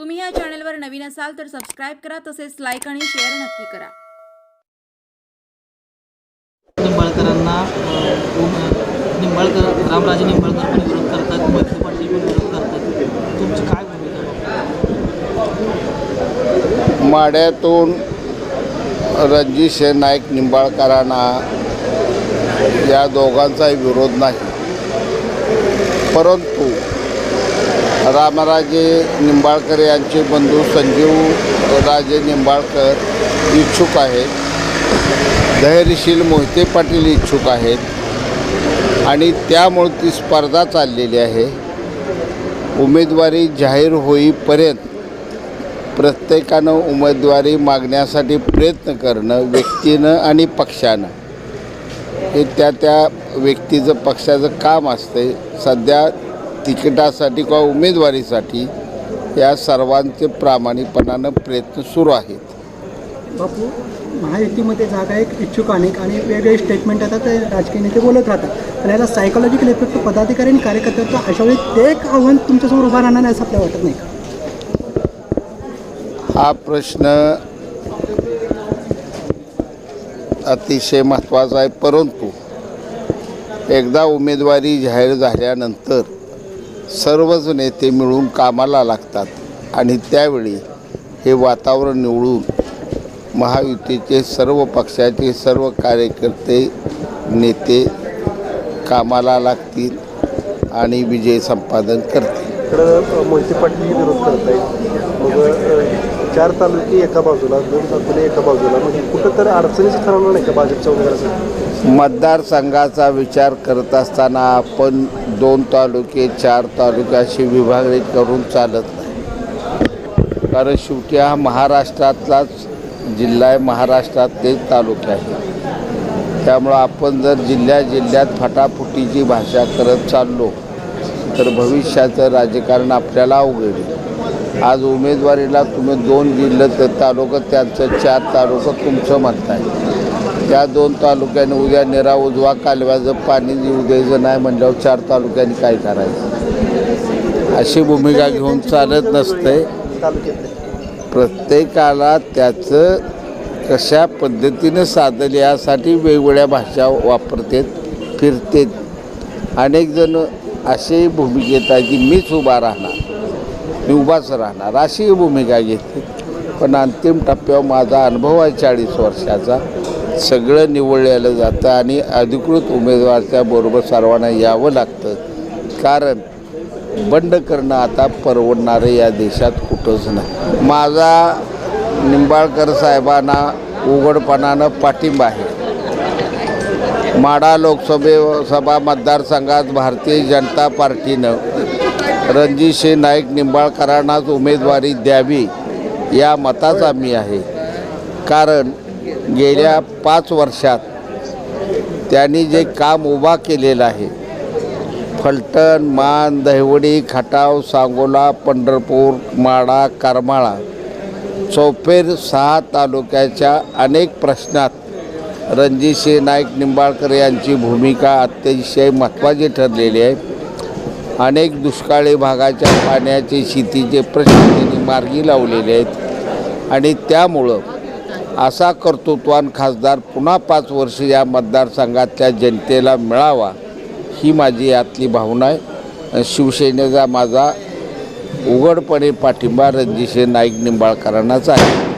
तुम्ही या चॅनलवर नवीन असाल तर सबस्क्राईब करा तसेच लाईक आणि शेअर नक्की करा. निंबाळकरांना निंबाळकर रामराजे निंबाळकर पण विरोध करतात मोहिते पाटील पण विरोध करतात. तुमची काय भूमिका? माड्यातून रणजित नाईक निंबाळकरांना या दोघांचाही विरोध नाही. परंतु रामराजे निंबाळकर यांचे बंधू संजीव राजे निंबाळकर इच्छुक आहेत. धैर्यशील मोहिते पाटील इच्छुक आहेत. आणि त्यामुळे ती स्पर्धा चाललेली आहे. उमेदवारी जाहीर होईपर्यंत प्रत्येकानं उमेदवारी मागण्यासाठी प्रयत्न करणं व्यक्तीनं आणि पक्षानं. हे त्या त्या व्यक्तीचं पक्षाचं काम असते सध्या तिकिटासाठी किंवा उमेदवारीसाठी या सर्वांचे प्रामाणिकपणानं प्रयत्न सुरू आहेत. बापू महायुतीमध्ये जागा एक इच्छुक अनेक आणि वेगवेगळे स्टेटमेंट येतात ते राजकीय नेते बोलत राहतात. पण याला सायकोलॉजिकल इफेक्ट पदाधिकारी आणि कार्यकर्त्यांचं अशा वेळी ते एक आव्हान तुमच्यासमोर उभं राहणार नाही असं आपल्याला वाटत नाही का? हा प्रश्न अतिशय महत्त्वाचा आहे परंतु एकदा उमेदवारी जाहीर झाल्यानंतर सर्वच नेते मिळून कामाला लागतात आणि त्यावेळी हे वातावरण निवडून महायुतीचे सर्व पक्षाचे सर्व कार्यकर्ते नेते कामाला लागतील आणि विजय संपादन करतील. मोहिते पाटील विरोध करत आहेत मग चार तालुके एका बाजूला दोन तालुके एका बाजूला. म्हणजे कुठं तर अडचणीचं ठरवलं नाही का भाजपच्या उमेदवारासाठी मतदारसंघाचा विचार करत असताना आपण दोन तालुके चार तालुके अशी विभागणी करून चालत नाही. कारण शेवटी हा महाराष्ट्रातलाच जिल्हा आहे महाराष्ट्रातले तालुके आहे. त्यामुळं आपण जर जिल्ह्या जिल्ह्यात फटाफुटीची भाषा करत चाललो तर भविष्याचं राजकारण आपल्याला अवघड आज उमेदवारीला तुम्ही दोन जिल्हे तर तालुका त्यांचं चार तालुका तुमचं म्हणताय. त्या दोन तालुक्याने उद्या निरा उजवा कालव्याचं पाणी येऊ द्यायचं नाही म्हणल्यावर चार तालुक्यांनी काय करायचं? अशी भूमिका घेऊन चालत नसते. प्रत्येकाला त्याचं कशा पद्धतीनं साधल यासाठी वेगवेगळ्या भाषा वापरतात फिरतेत. अनेक जण असे भूमिकेत आहे की मीच उभा राहणार. मी उभाच राहणार अशी भूमिका घेते पण अंतिम टप्प्यावर माझा अनुभव आहे चाळीस वर्षाचा. सगळं निवडलेलं जातं आणि अधिकृत उमेदवारच्या बरोबर सर्वांना यावं लागतं. कारण बंड करणं आता परवडणारं या देशात कुठंच नाही. माझा निंबाळकर साहेबांना उघडपणानं पाठिंबा आहे. माडा लोकसभे सभा मतदारसंघात भारतीय जनता पार्टीनं रणजितसिंह नाईक निंबाळकरांनाच उमेदवारी द्यावी या मताचा मी आहे. कारण गेल्या पाच वर्षात त्यांनी जे काम उभा केलेलं आहे फलटण मान दहिवडी खटाव सांगोला पंढरपूर माडा करमाळा चौफेर सहा तालुक्याच्या अनेक प्रश्नात रणजितसिंह नाईक निंबाळकर यांची भूमिका अतिशय महत्त्वाची ठरलेली आहे. अनेक दुष्काळी भागाच्या पाण्याचे शेतीचे प्रश्न त्यांनी मार्गी लावलेले आहेत. आणि त्यामुळं असा कर्तृत्वान खासदार पुन्हा पाच वर्ष या मतदारसंघातल्या जनतेला मिळावा ही माझी यातली भावना आहे. शिवसेनेचा माझा उघडपणे पाठिंबा रणजितसिंह नाईक निंबाळकरांनाच आहे.